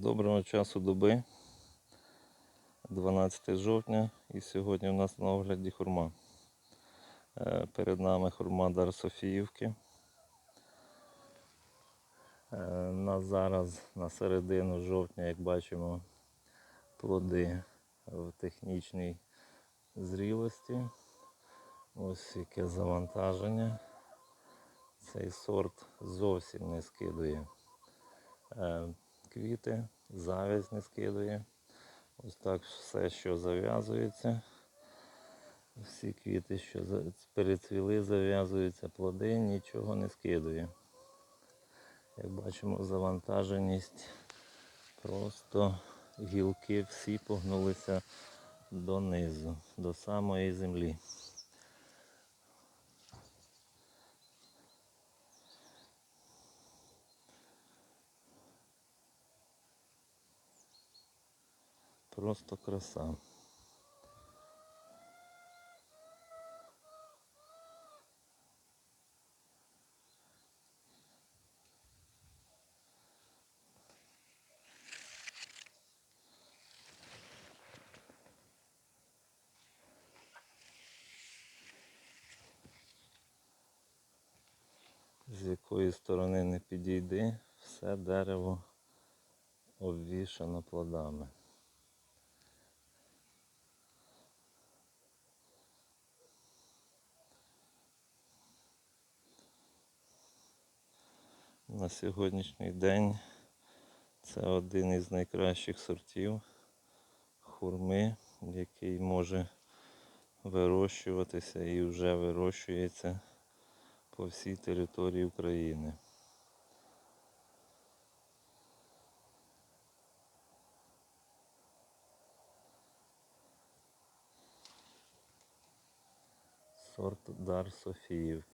Доброго часу доби. 12 жовтня і сьогодні у нас на огляді хурма. Е, Перед нами хурма Дар Софіївки. Е, На зараз на середину жовтня, як бачимо, плоди в технічній зрілості. Ось яке завантаження. Цей сорт зовсім не скидує е, квіти, завязь не скидує. Ось так все, що зав'язується. Всі квіти, що перецвіли, зав'язуються, плоди, нічого не скидує. Як бачимо, завантаженість просто гілки всі погнулися донизу, до самої землі. Просто краса. З якої сторони не підійди, все дерево обвішано плодами. На сьогоднішній день це один із найкращих сортів хурми, який може вирощуватися і вже вирощується по всій території України. Сорт Дар Софіївки.